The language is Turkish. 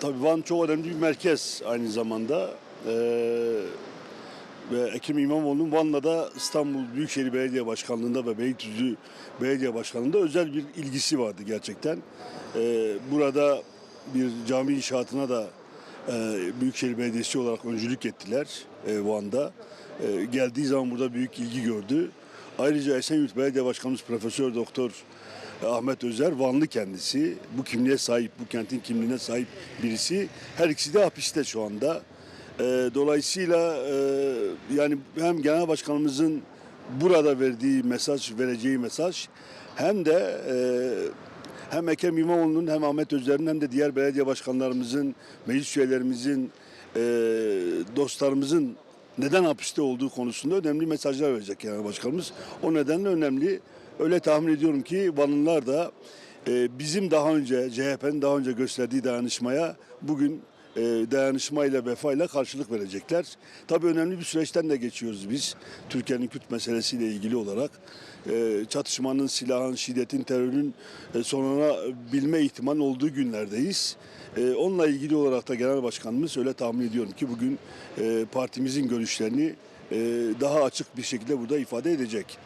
tabii Van çok önemli bir merkez aynı zamanda. Ee, ve Ekrem İmamoğlu'nun Van'la da İstanbul Büyükşehir Belediye Başkanlığı'nda ve Beylikdüzü Belediye Başkanlığı'nda özel bir ilgisi vardı gerçekten. Ee, burada bir cami inşaatına da e, Büyükşehir Belediyesi olarak öncülük ettiler e, Van'da. E, geldiği zaman burada büyük ilgi gördü. Ayrıca Esenyurt Belediye Başkanımız Profesör Doktor Ahmet Özer Vanlı kendisi. Bu kimliğe sahip, bu kentin kimliğine sahip birisi. Her ikisi de hapiste şu anda. E, dolayısıyla e, yani hem genel başkanımızın burada verdiği mesaj, vereceği mesaj hem de e, hem Ekrem İmamoğlu'nun hem Ahmet Özer'in hem de diğer belediye başkanlarımızın, meclis üyelerimizin, e, dostlarımızın neden hapiste olduğu konusunda önemli mesajlar verecek genel başkanımız. O nedenle önemli. Öyle tahmin ediyorum ki Vanlılar da e, bizim daha önce CHP'nin daha önce gösterdiği dayanışmaya bugün e, dayanışmayla, vefayla karşılık verecekler. Tabii önemli bir süreçten de geçiyoruz biz. Türkiye'nin Kürt meselesiyle ilgili olarak. E, çatışmanın, silahın, şiddetin, terörün e, sonuna bilme ihtimali olduğu günlerdeyiz. Onunla ilgili olarak da Genel Başkanımız öyle tahmin ediyorum ki bugün partimizin görüşlerini daha açık bir şekilde burada ifade edecek.